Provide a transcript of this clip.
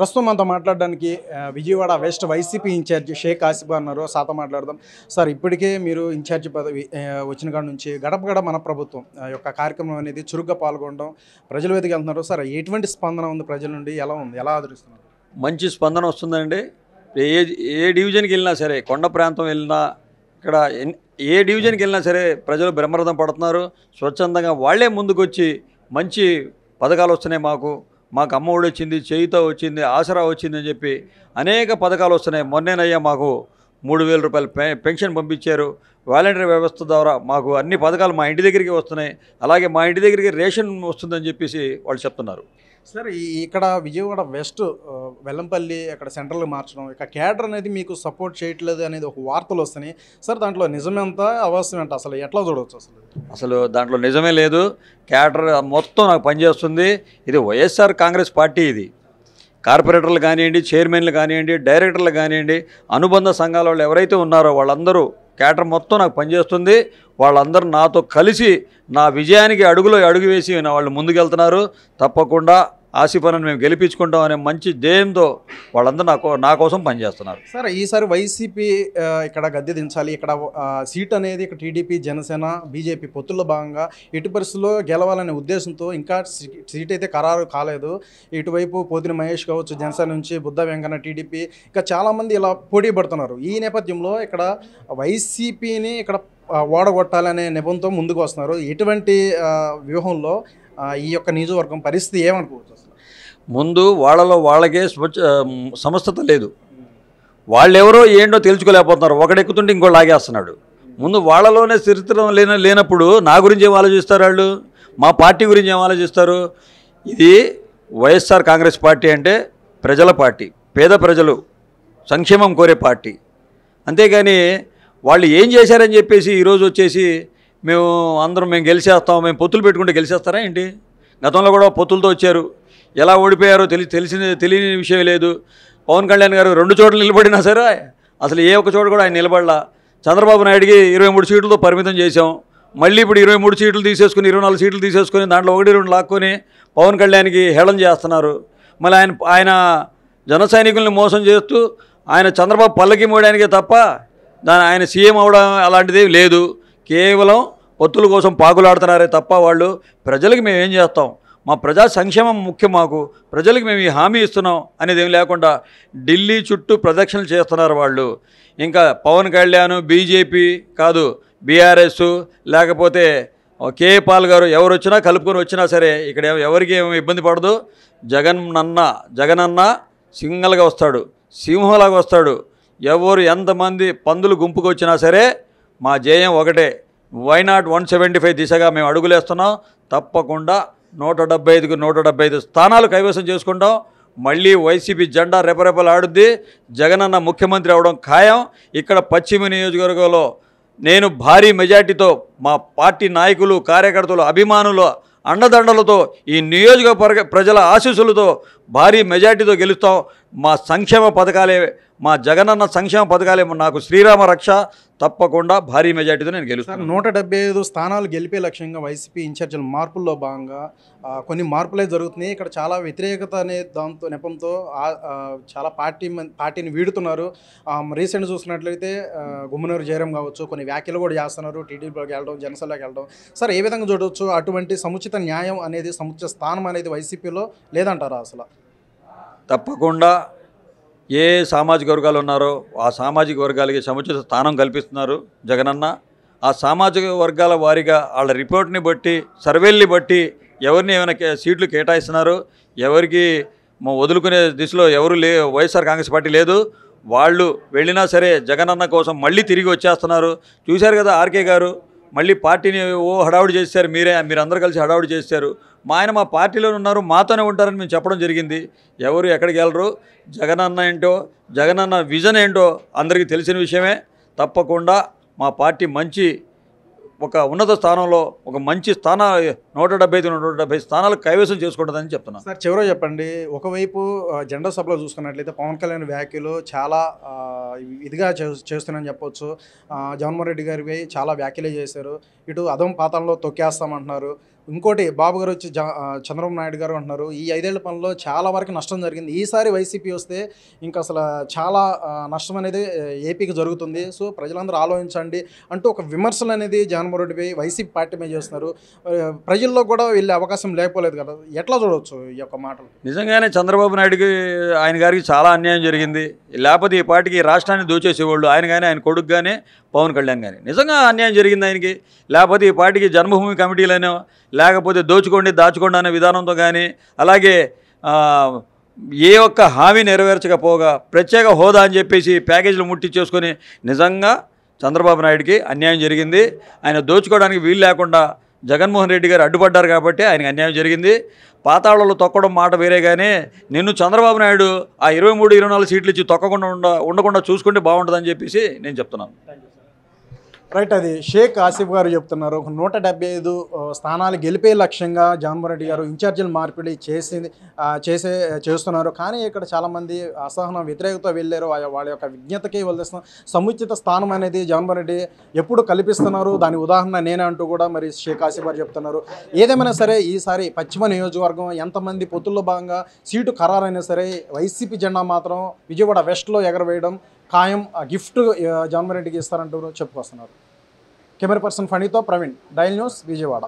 ప్రస్తుతం మనతో మాట్లాడడానికి Vijayawada west YCP incharge Sheikh Asif అన్నారు సాతో మాట్లాడదాం. సార్ ఇప్పటికే మీరు ఇన్ఛార్జ్ పదవి వచ్చిన కాడ నుంచి గడప గడప మన ప్రభుత్వం ఆ యొక్క కార్యక్రమం అనేది చురుగ్గా పాల్గొనడం ప్రజల వెతికి వెళ్తున్నారు. సార్ ఎటువంటి స్పందన ఉంది ప్రజల నుండి? ఎలా ఉంది? ఎలా ఆదరిస్తున్నారు? మంచి స్పందన వస్తుందండి. ఏ ఏ డివిజన్కి వెళ్ళినా సరే కొండ ప్రాంతం వెళ్ళినా ఇక్కడ ఏ డివిజన్కి వెళ్ళినా సరే ప్రజలు బ్రహ్మరథం పడుతున్నారు. స్వచ్ఛందంగా వాళ్ళే ముందుకొచ్చి మంచి పథకాలు వస్తున్నాయి మాకు. మాకు అమ్మఒడి వచ్చింది చేయితో వచ్చింది ఆసరా వచ్చింది అని చెప్పి అనేక పథకాలు వస్తున్నాయి. మొన్నేనయ్యా మాకు మూడు వేల రూపాయలు పెన్షన్ పంపించారు. వాలంటీర్ వ్యవస్థ ద్వారా మాకు అన్ని పథకాలు మా ఇంటి దగ్గరికి వస్తున్నాయి. అలాగే మా ఇంటి దగ్గరికి రేషన్ వస్తుందని చెప్పేసి వాళ్ళు చెప్తున్నారు. సార్ ఇక్కడ విజయవాడ వెస్ట్ వెల్లంపల్లి అక్కడ సెంట్రల్ మార్చడం ఇక క్యాడర్ అనేది మీకు సపోర్ట్ చేయట్లేదు అనేది ఒక వార్తలు వస్తున్నాయి. సార్ దాంట్లో నిజమెంత అవసరం ఎంత అసలు ఎట్లా చూడవచ్చు అసలు? అసలు దాంట్లో నిజమే లేదు. కేడర్ మొత్తం నాకు పనిచేస్తుంది ఇది వైఎస్ఆర్ కాంగ్రెస్ పార్టీ ఇది. కార్పొరేటర్లు కానివ్వండి చైర్మన్లు కానివ్వండి డైరెక్టర్లు కానివ్వండి అనుబంధ సంఘాల వాళ్ళు ఎవరైతే ఉన్నారో వాళ్ళందరూ కేటర్ మొత్తం నాకు పనిచేస్తుంది. వాళ్ళందరూ నాతో కలిసి నా విజయానికి అడుగులో అడుగు వేసి వాళ్ళు ముందుకెళ్తున్నారు. తప్పకుండా ఆసిఫాలను మేము గెలిపించుకుంటాం అనే మంచి ధ్యేయంతో వాళ్ళందరూ నాకు నా కోసం పనిచేస్తున్నారు. సార్ ఈసారి వైసీపీ ఇక్కడ గద్దె దించాలి ఇక్కడ సీట్ అనేది ఇక్కడ టీడీపీ జనసేన బీజేపీ పొత్తుల్లో భాగంగా ఎటు పరిస్థితుల్లో గెలవాలనే ఉద్దేశంతో ఇంకా సీట్ అయితే ఖరారు కాలేదు. ఇటువైపు పోతిని మహేష్ కావచ్చు జనసేన నుంచి బుద్ధ వెంకన్న టీడీపీ ఇంకా చాలామంది ఇలా పోటీ పడుతున్నారు. ఈ నేపథ్యంలో ఇక్కడ వైసీపీని ఇక్కడ ఓడగొట్టాలనే నిబంధనతో ముందుకు వస్తున్నారు. ఎటువంటి వ్యూహంలో ఈ యొక్క నియోజకవర్గం పరిస్థితి ఏమనుకోవచ్చు అసలు? ముందు వాళ్ళలో వాళ్ళకే స్వచ్ఛ సమస్తత లేదు. వాళ్ళెవరో ఏంటో తెలుసుకోలేకపోతున్నారు. ఒకడెక్కుతుంటే ఇంకో లాగేస్తున్నాడు. ముందు వాళ్ళలోనే చరిత్ర లేన లేనప్పుడు నా గురించి ఏం ఆలోచిస్తారు వాళ్ళు? మా పార్టీ గురించి ఏం ఆలోచిస్తారు? ఇది వైఎస్ఆర్ కాంగ్రెస్ పార్టీ అంటే ప్రజల పార్టీ పేద ప్రజలు సంక్షేమం కోరే పార్టీ. అంతేగాని వాళ్ళు ఏం చేశారని చెప్పేసి ఈరోజు వచ్చేసి మేము అందరం మేము గెలిచేస్తాం మేము పొత్తులు పెట్టుకుంటే గెలిచేస్తారా ఏంటి? గతంలో కూడా పొత్తులతో వచ్చారు. ఎలా ఓడిపోయారో తెలి తెలిసిన తెలియని విషయం లేదు. పవన్ కళ్యాణ్ గారు రెండు చోట్ల నిలబడినా సరే అసలు ఏ ఒక్క చోట కూడా ఆయన నిలబడలా. చంద్రబాబు నాయుడికి ఇరవై మూడు సీట్లతో పరిమితం చేశాం. మళ్ళీ ఇప్పుడు ఇరవై మూడు సీట్లు తీసేసుకుని ఇరవై నాలుగు సీట్లు తీసేసుకుని దాంట్లో ఒకటి రెండు లాక్కొని పవన్ కళ్యాణ్కి హేళన చేస్తున్నారు. మళ్ళీ ఆయన ఆయన జన సైనికుల్ని మోసం చేస్తూ ఆయన చంద్రబాబు పల్లకి మోయడానికే తప్ప దాని ఆయన సీఎం అవడం అలాంటిది లేదు. కేవలం ఒత్తుల కోసం పాకులాడుతున్నారే తప్ప వాళ్ళు ప్రజలకు మేము ఏం చేస్తాం? మా ప్రజా సంక్షేమం ముఖ్యం మాకు. ప్రజలకు మేము ఈ హామీ ఇస్తున్నాం అనేది ఏం లేకుండా ఢిల్లీ చుట్టూ ప్రదక్షిణలు చేస్తున్నారు వాళ్ళు. ఇంకా పవన్ కళ్యాణ్ బీజేపీ కాదు బీఆర్ఎస్ లేకపోతే కే పాల్ గారు ఎవరు వచ్చినా కలుపుకొని వచ్చినా సరే ఇక్కడ ఎవరికి ఏమి ఇబ్బంది పడదు. జగన్ అన్న జగనన్న సింగల్గా వస్తాడు. సింహంలాగా వస్తాడు. ఎవరు ఎంతమంది పందులు గుంపుకు వచ్చినా సరే మా జయం ఒకటే. Why not one seventy five దిశగా మేము అడుగులేస్తున్నాం. తప్పకుండా నూట డెబ్బై ఐదుకు నూట డెబ్బై ఐదు స్థానాలు కైవసం చేసుకుంటాం. మళ్ళీ వైసీపీ జెండా రెపరెపలు ఆడుద్ది జగనన్న ముఖ్యమంత్రి అవడం ఖాయం. ఇక్కడ పశ్చిమ నియోజకవర్గంలో నేను భారీ మెజార్టీతో మా పార్టీ నాయకులు కార్యకర్తలు అభిమానులు అండదండలతో ఈ నియోజకవర్గ ప్రజల ఆశీస్సులతో భారీ మెజార్టీతో గెలుస్తాం. మా సంక్షేమ పథకాలే మా జగనన్న సంక్షేమ పథకాలే నాకు శ్రీరామ రక్ష తప్పకుండా భారీ మెజార్టీతో నేను గెలుస్తాను. నూట డెబ్బై ఐదు స్థానాలు గెలిపే లక్ష్యంగా వైసీపీ ఇన్ఛార్జీల మార్పుల్లో భాగంగా కొన్ని మార్పులే జరుగుతున్నాయి. ఇక్కడ చాలా వ్యతిరేకత అనే దాంతో నెపంతో చాలా పార్టీ మన్- పార్టీని వీడుతున్నారు. రీసెంట్ చూసినట్లయితే గుమ్మనూరు జయరాం కావచ్చు కొన్ని వ్యాఖ్యలు కూడా చేస్తున్నారు. టీడీపీలోకి వెళ్ళడం జనసేనలోకి వెళ్ళడం. సార్ ఏ విధంగా చూడవచ్చు అటువంటి సముచిత న్యాయం అనేది సముచిత స్థానం అనేది వైసీపీలో లేదంటారా అసలు? తప్పకుండా ఏ సామాజిక వర్గాలు ఉన్నారో ఆ సామాజిక వర్గాలకి సముచిత స్థానం కల్పిస్తున్నారు జగనన్న. ఆ సామాజిక వర్గాల వారీగా వాళ్ళ రిపోర్ట్ని బట్టి సర్వేల్ని బట్టి ఎవరిని ఏమైనా సీట్లు కేటాయిస్తున్నారు ఎవరికి వదులుకునే దిశలో ఎవరు లే వైఎస్ఆర్ కాంగ్రెస్ పార్టీ లేదు. వాళ్ళు వెళ్ళినా సరే జగనన్న కోసం మళ్ళీ తిరిగి వచ్చేస్తున్నారు. చూశారు కదా ఆర్కే గారు మళ్ళీ పార్టీని ఓ హడావుడి చేశారు మీరే మీరందరూ కలిసి హడావుడి చేశారు మా ఆయన మా పార్టీలోనే ఉన్నారు మాతోనే ఉంటారని మేము చెప్పడం జరిగింది. ఎవరు ఎక్కడికి వెళ్ళరు జగనన్న ఏంటో జగనన్న విజన్ ఏంటో అందరికీ తెలిసిన విషయమే. తప్పకుండా మా పార్టీ మంచి ఒక ఉన్నత స్థానంలో ఒక మంచి స్థాన నూట డెబ్బై ఐదు నూట డెబ్బై స్థానాలు కైవసం చేసుకుంటుందని చెప్తున్నాను సార్ చివరో చెప్పండి. ఒకవైపు జెండా సభలో చూసుకున్నట్లయితే పవన్ కళ్యాణ్ వ్యాఖ్యలు చాలా ఇదిగా చే- చేస్తున్నారని చెప్పొచ్చు. జగన్మోహన్ రెడ్డి గారిపై చాలా వ్యాఖ్యలే చేశారు. ఇటు అదం పాతంలో తొక్కేస్తామంటున్నారు. ఇంకోటి బాబు గారు వచ్చి జా చంద్రబాబు నాయుడు గారు అంటున్నారు. ఈ ఐదేళ్ళ పనిలో చాలా వరకు నష్టం జరిగింది. ఈసారి వైసీపీ వస్తే ఇంకా అసలు చాలా నష్టం అనేది ఏపీకి జరుగుతుంది. సో ప్రజలందరూ ఆలోచించండి అంటూ ఒక విమర్శలు అనేది జగన్మోహన్ రెడ్డిపై వైసీపీ పార్టీ మీద చేస్తున్నారు. ఆ, ప్రజల్లో కూడా వెళ్ళే అవకాశం లేకపోలేదు కదా. ఎట్లా చూడవచ్చు ఈ యొక్క మాటలు? నిజంగానే చంద్రబాబు నాయుడుకి ఆయన గారికి చాలా అన్యాయం జరిగింది. లేకపోతే ఈ పార్టీకి రాష్ట్రాన్ని దోచేసేవాళ్ళు ఆయన కానీ ఆయన కొడుకు కానీ పవన్ కళ్యాణ్ కానీ నిజంగా అన్యాయం జరిగింది ఆయనకి. లేకపోతే ఈ పార్టీకి జన్మభూమి కమిటీలనో లేకపోతే దోచుకోండి దాచుకోండి అనే విధానంతో కానీ అలాగే ఏ ఒక్క హామీ నెరవేర్చకపోగా ప్రత్యేక హోదా అని చెప్పేసి ప్యాకేజీలు ముట్టించేసుకొని నిజంగా చంద్రబాబు నాయుడికి అన్యాయం జరిగింది. ఆయన దోచుకోవడానికి వీలు లేకుండా జగన్మోహన్ రెడ్డి గారు అడ్డుపడ్డారు కాబట్టి ఆయనకు అన్యాయం జరిగింది. పాతాళంలో తొక్కడం మాట వేరే కానీ నిన్ను చంద్రబాబు నాయుడు ఆ ఇరవై మూడు ఇరవై నాలుగు సీట్లు ఇచ్చి తొక్కకుండా ఉండ ఉండకుండా చూసుకుంటే బాగుంటుందని చెప్పేసి నేను చెప్తున్నాను. రైట్ అది షేక్ ఆసిఫ్ గారు చెప్తున్నారు. ఒక నూట డెబ్బై ఐదు స్థానాలు గెలిపే లక్ష్యంగా జగన్మోహన్ రెడ్డి గారు ఇన్ఛార్జీలు మార్పిడి చేసి చేసే చేస్తున్నారు. కానీ ఇక్కడ చాలామంది అసహనం వ్యతిరేకత వెళ్ళారు. వాళ్ళ యొక్క విజ్ఞతకి వదిలేస్తున్న సముచిత స్థానం అనేది జగన్మోహన్ రెడ్డి ఎప్పుడు కల్పిస్తున్నారు? దాని ఉదాహరణ నేనే అంటూ కూడా మరి షేక్ ఆసిఫ్ గారు చెప్తున్నారు. ఏదేమైనా సరే ఈసారి పశ్చిమ నియోజకవర్గం ఎంతమంది పొత్తుల్లో భాగంగా సీటు ఖరారైనా సరే వైసీపీ జెండా మాత్రం విజయవాడ వెస్ట్లో ఎగరవేయడం ఖాయం గిఫ్ట్ జగన్మోహన్ రెడ్డికి ఇస్తారంటూ చెప్పుకొస్తున్నారు కెమెరా పర్సన్ ఫణితో ప్రవీణ్ డైల్ న్యూస్ విజయవాడ.